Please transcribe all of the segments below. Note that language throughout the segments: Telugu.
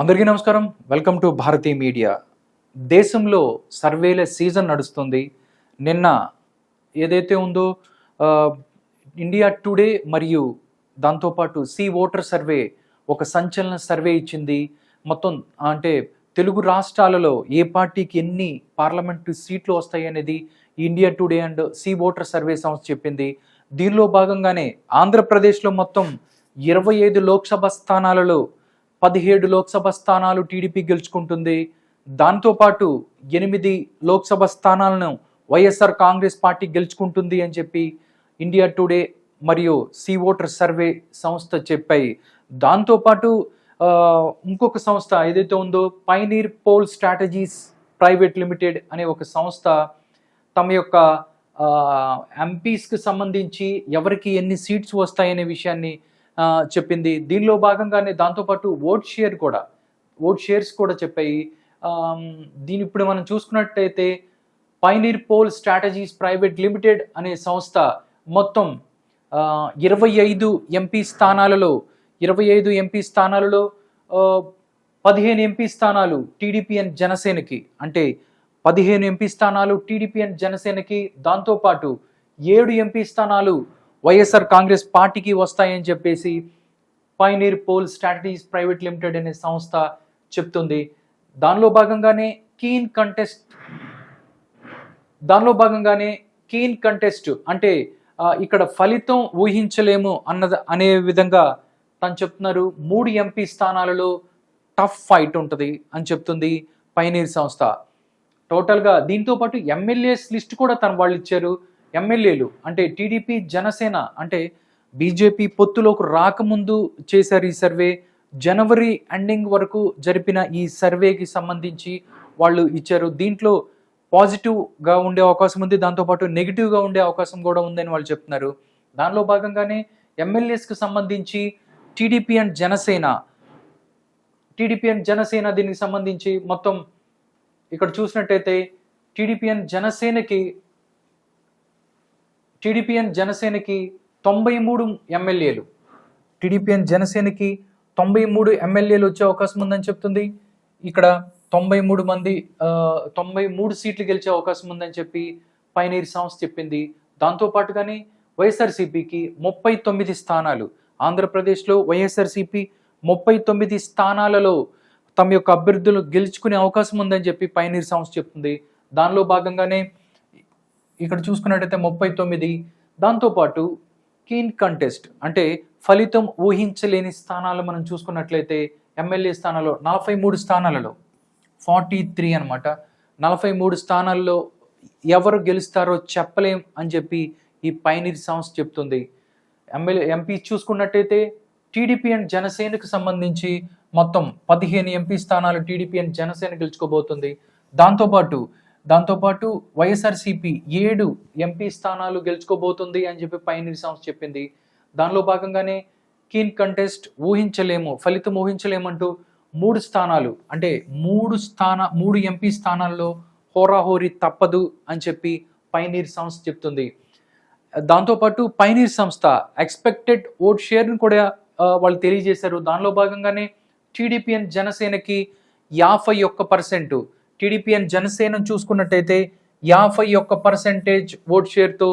అందరికీ నమస్కారం. వెల్కమ్ టు భారతీ మీడియా దేశంలో సర్వేల సీజన్ నడుస్తుంది. నిన్న ఏదైతే ఉందో ఇండియా టుడే మరియు దాంతోపాటు సి ఓటర్ సర్వే ఒక సంచలన సర్వే ఇచ్చింది. మొత్తం అంటే తెలుగు రాష్ట్రాలలో ఏ పార్టీకి ఎన్ని పార్లమెంటు సీట్లు వస్తాయి అనేది India Today and C Voter survey సంస్థ చెప్పింది. దీనిలో భాగంగానే ఆంధ్రప్రదేశ్లో మొత్తం ఇరవై ఐదు లోక్సభ స్థానాలలో పదిహేడు లోక్సభ స్థానాలు టీడీపీ గెలుచుకుంటుంది. దాంతోపాటు ఎనిమిది లోక్సభ స్థానాలను వైఎస్ఆర్ కాంగ్రెస్ పార్టీ గెలుచుకుంటుంది అని చెప్పి ఇండియా టుడే మరియు సి ఓటర్ సర్వే సంస్థ చెప్పాయి. దాంతోపాటు ఇంకొక సంస్థ ఏదైతే ఉందో pioneer poll strategies private limited అనే ఒక సంస్థ తమ యొక్క ఎంపీస్కి సంబంధించి ఎవరికి ఎన్ని సీట్స్ వస్తాయనే విషయాన్ని చెప్పింది. దీనిలో భాగంగానే దాంతోపాటు ఓట్ షేర్ కూడా ఓట్ షేర్స్ కూడా చెప్పాయి. దీని ఇప్పుడు మనం చూసుకున్నట్టయితే pioneer poll strategies private limited అనే సంస్థ మొత్తం ఇరవై ఐదు ఎంపీ స్థానాలలో ఇరవై ఐదు ఎంపీ స్థానాలలో పదిహేను ఎంపీ స్థానాలు టీడీపీఎన్ జనసేనకి అంటే పదిహేను ఎంపీ స్థానాలు టీడీపీఎన్ జనసేనకి దాంతోపాటు ఏడు ఎంపీ స్థానాలు వైఎస్ఆర్ కాంగ్రెస్ పార్టీకి వస్తాయని చెప్పేసి pioneer poll strategies private limited అనే సంస్థ చెప్తుంది. దానిలో భాగంగానే కీన్ కంటెస్ట్ దానిలో భాగంగానే కీన్ కంటెస్ట్ అంటే ఇక్కడ ఫలితం ఊహించలేము అన్నది అనే విధంగా తను చెప్తున్నారు. మూడు ఎంపీ స్థానాలలో టఫ్ ఫైట్ ఉంటుంది అని చెప్తుంది పైనీర్ సంస్థ. టోటల్గా దీంతో పాటు ఎమ్మెల్యేస్ లిస్ట్ కూడా తన వాళ్ళు ఇచ్చారు. ఎమ్మెల్యేలు అంటే టీడీపీ జనసేన అంటే బీజేపీ పొత్తులోకి రాకముందు చేశారు ఈ సర్వే. జనవరి ఎండింగ్ వరకు జరిపిన ఈ సర్వేకి సంబంధించి వాళ్ళు ఇచ్చారు. దీంట్లో పాజిటివ్గా ఉండే అవకాశం ఉంది దాంతోపాటు నెగిటివ్గా ఉండే అవకాశం కూడా ఉందని వాళ్ళు చెప్తున్నారు. దానిలో భాగంగానే ఎమ్మెల్యేస్కి సంబంధించి TDP and Janasena TDP and Janasena దీనికి సంబంధించి మొత్తం ఇక్కడ చూసినట్టయితే టీడీపీ అండ్ జనసేనకి టీడీపీఎన్ జనసేనకి తొంభై మూడు ఎమ్మెల్యేలు. టీడీపీఎన్ జనసేనకి తొంభై మూడు ఎమ్మెల్యేలు వచ్చే అవకాశం ఉందని చెప్తుంది. ఇక్కడ తొంభై మూడు మంది తొంభై మూడు సీట్లు గెలిచే అవకాశం ఉందని చెప్పి పైనీర్ సంస్థ చెప్పింది. దాంతోపాటుగానే వైఎస్ఆర్సీపీకి ముప్పై తొమ్మిది స్థానాలు. ఆంధ్రప్రదేశ్లో వైఎస్ఆర్సీపీ ముప్పై తొమ్మిది స్థానాలలో తమ యొక్క అభ్యర్థులు గెలుచుకునే అవకాశం ఉందని చెప్పి పైనీర్ సంస్థ చెప్తుంది. దానిలో భాగంగానే ఇక్కడ చూసుకున్నట్టయితే ముప్పై తొమ్మిది. దాంతోపాటు కీన్ కంటెస్ట్ అంటే ఫలితం ఊహించలేని స్థానాలు మనం చూసుకున్నట్లయితే ఎమ్మెల్యే స్థానాల్లో నలభై మూడు స్థానాలలో ఫార్టీ త్రీ అనమాట నలభై మూడు స్థానాల్లో ఎవరు గెలుస్తారో చెప్పలేం అని చెప్పి ఈ పైనీర్ సంస్థ చెప్తుంది. ఎమ్మెల్యే ఎంపీ చూసుకున్నట్టయితే టీడీపీ అండ్ జనసేనకు సంబంధించి మొత్తం పదిహేను ఎంపీ స్థానాలు టీడీపీ అండ్ జనసేన గెలుచుకోబోతుంది. దాంతోపాటు దాంతోపాటు వైఎస్ఆర్సీపీ ఏడు ఎంపీ స్థానాలు గెలుచుకోబోతుంది అని చెప్పి పైనీర్ సంస్థ చెప్పింది. దానిలో భాగంగానే కీన్ కంటెస్ట్ ఊహించలేము ఫలితం ఊహించలేమంటూ మూడు స్థానాలు అంటే మూడు స్థాన మూడు ఎంపీ స్థానాల్లో హోరాహోరీ తప్పదు అని చెప్పి పైనీర్ సంస్థ చెప్తుంది. దాంతోపాటు పైనీర్ సంస్థ ఎక్స్పెక్టెడ్ ఓట్ షేర్ని కూడా వాళ్ళు తెలియజేశారు. దానిలో భాగంగానే టీడీపీ అండ్ జనసేనకి యాభై ఒక్క పర్సెంటు టీడీపీ అండ్ జనసేన చూసుకున్నట్టయితే యాభై ఒక్క పర్సెంటేజ్ ఓట్ షేర్తో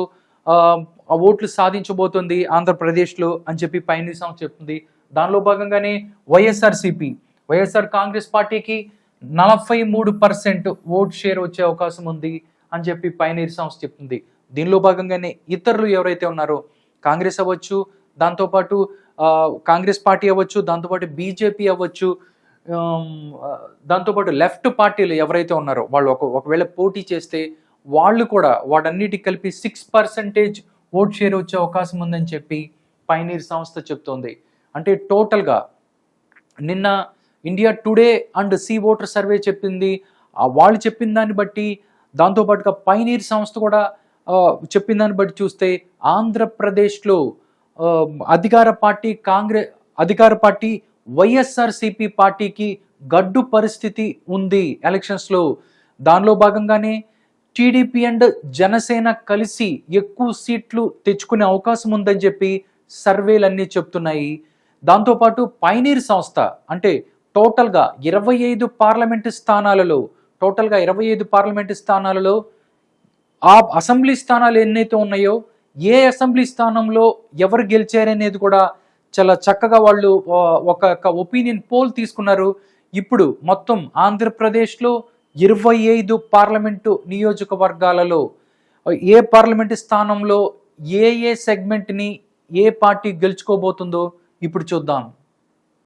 ఓట్లు సాధించబోతుంది ఆంధ్రప్రదేశ్లో అని చెప్పి పైనీర్ సంస్థ చెప్తుంది. దానిలో భాగంగానే వైఎస్ఆర్సిపి వైఎస్ఆర్ కాంగ్రెస్ పార్టీకి నలభై మూడు పర్సెంట్ ఓట్ షేర్ వచ్చే అవకాశం ఉంది అని చెప్పి పైనీర్ సంస్థ చెప్తుంది. దీనిలో భాగంగానే ఇతరులు ఎవరైతే ఉన్నారో కాంగ్రెస్ అవ్వచ్చు దాంతోపాటు కాంగ్రెస్ పార్టీ అవ్వచ్చు దాంతోపాటు బీజేపీ అవ్వచ్చు దాంతోపాటు లెఫ్ట్ పార్టీలు ఎవరైతే ఉన్నారో వాళ్ళు ఒక ఒకవేళ పోటీ చేస్తే వాళ్ళు కూడా వాటన్నిటికి కలిపి సిక్స్ పర్సెంటేజ్ ఓట్ షేర్ వచ్చే అవకాశం ఉందని చెప్పి పైనీర్ సంస్థ చెప్తోంది. అంటే టోటల్గా నిన్న India Today and C Voter survey చెప్పింది. వాళ్ళు చెప్పిన దాన్ని బట్టి దాంతోపాటుగా పైనీర్ సంస్థ కూడా చెప్పిన దాన్ని బట్టి చూస్తే ఆంధ్రప్రదేశ్లో అధికార పార్టీ కాంగ్రెస్ అధికార పార్టీ వైఎస్ఆర్సిపి పార్టీకి గడ్డు పరిస్థితి ఉంది ఎలక్షన్స్లో. దానిలో భాగంగానే టీడీపీ అండ్ జనసేన కలిసి ఎక్కువ సీట్లు తెచ్చుకునే అవకాశం ఉందని చెప్పి సర్వేలన్నీ చెప్తున్నాయి. దాంతోపాటు పైనీర్ సంస్థ అంటే టోటల్గా ఇరవై ఐదు పార్లమెంటు స్థానాలలో టోటల్గా ఇరవై ఐదు పార్లమెంటు స్థానాలలో ఆ అసెంబ్లీ స్థానాలు ఎన్నైతే ఉన్నాయో ఏ అసెంబ్లీ స్థానంలో ఎవరు గెలిచారనేది కూడా చాలా చక్కగా వాళ్ళు ఒక ఒపీనియన్ పోల్ తీసుకున్నారు. ఇప్పుడు మొత్తం ఆంధ్రప్రదేశ్లో ఇరవై ఐదు పార్లమెంటు నియోజకవర్గాలలో ఏ పార్లమెంటు స్థానంలో ఏ ఏ సెగ్మెంట్ని ఏ పార్టీ గెలుచుకోబోతుందో ఇప్పుడు చూద్దాం.